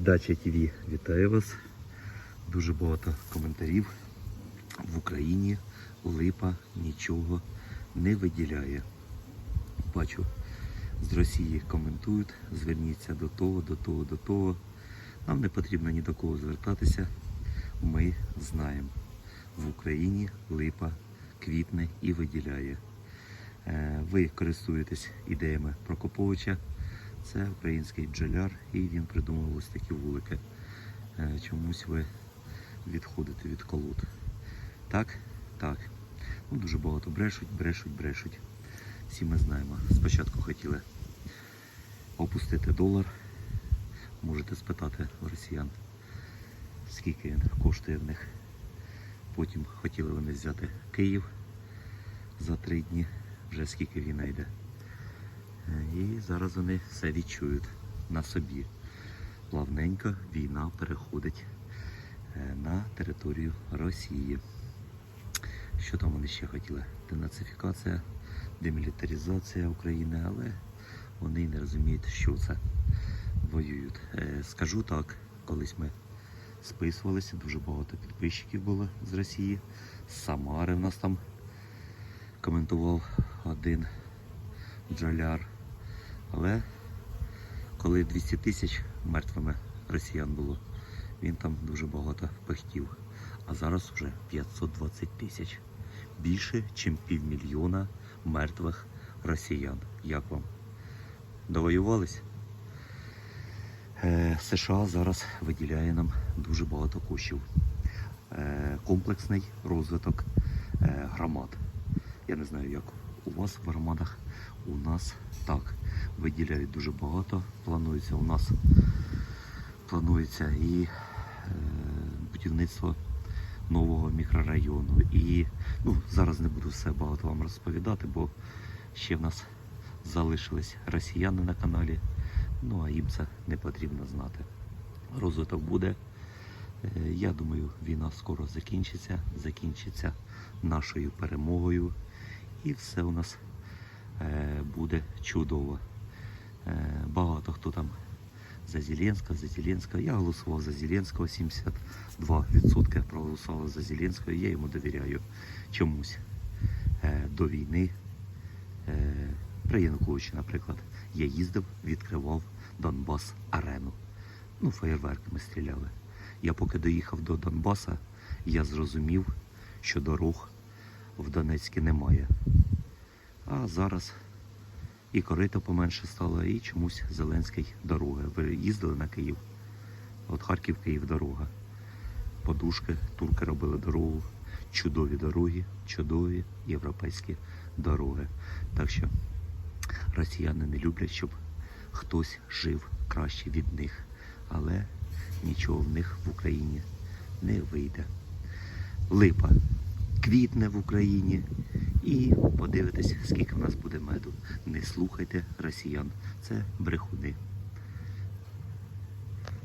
Дача ТВ вітаю вас. Дуже багато коментарів. В Україні липа нічого не виділяє. Бачу, з Росії коментують, зверніться до того, до того, до того. Нам не потрібно ні до кого звертатися. Ми знаємо. В Україні липа квітне і виділяє. Е, Ви користуєтесь ідеями Прокоповича. Це український бджоляр, і він придумав ось такі вулики. Е, Чомусь ви відходите від колод. Так? Так. Ну, дуже багато брешуть, брешуть, брешуть. Всі ми знаємо. Спочатку хотіли опустити долар. Можете спитати у росіян, скільки він коштує в них. Потім хотіли вони взяти Київ за три дні, вже скільки війна йде. І зараз вони все відчують на собі. Плавненько війна переходить е, на територію Росії. Що там вони ще хотіли? Денацифікація, демілітаризація України, але вони не розуміють, що це воюють. Е, Скажу так, колись ми списувалися, дуже багато підписчиків було з Росії. Самари в нас там коментував один бджоляр. Але коли 200 тисяч мертвими росіян було, він там дуже багато пихтів. А зараз вже 520 тисяч. Більше, ніж півмільйона мертвих росіян. Як вам? Довоювались? Е, США зараз виділяє нам дуже багато коштів. Е, комплексний розвиток е, громад. Я не знаю, як у вас в громадах. У нас так. Виділяють дуже багато. Планується у нас планується і е, будівництво нового мікрорайону. І ну, зараз не буду все багато вам розповідати, бо ще в нас залишились росіяни на каналі. Ну а їм це не потрібно знати. Розвиток буде. Е, Я думаю, війна скоро закінчиться, закінчиться нашою перемогою, і все у нас е, буде чудово. Е, Багато хто там за Зеленського, за Зеленського. Я голосував за Зеленського, 72% проголосували за Зеленського, я йому довіряю чомусь. Е, До війни при Януковичі, наприклад, я їздив, відкривав Донбас арену. Ну, феєрверками стріляли. Я поки доїхав до Донбаса, я зрозумів, що дорог в Донецьку немає. А зараз і корито поменше стало, і чомусь Зеленський дороги. Ви їздили на Київ? От Харків, Київ дорога. Подушки, турки робили дорогу. Чудові дороги, чудові європейські дороги. Так що росіяни не люблять, щоб хтось жив краще від них. Але нічого в них в Україні не вийде. Липа квітне в Україні і подивитесь, скільки в нас буде меду. Не слухайте росіян. Це брехуни.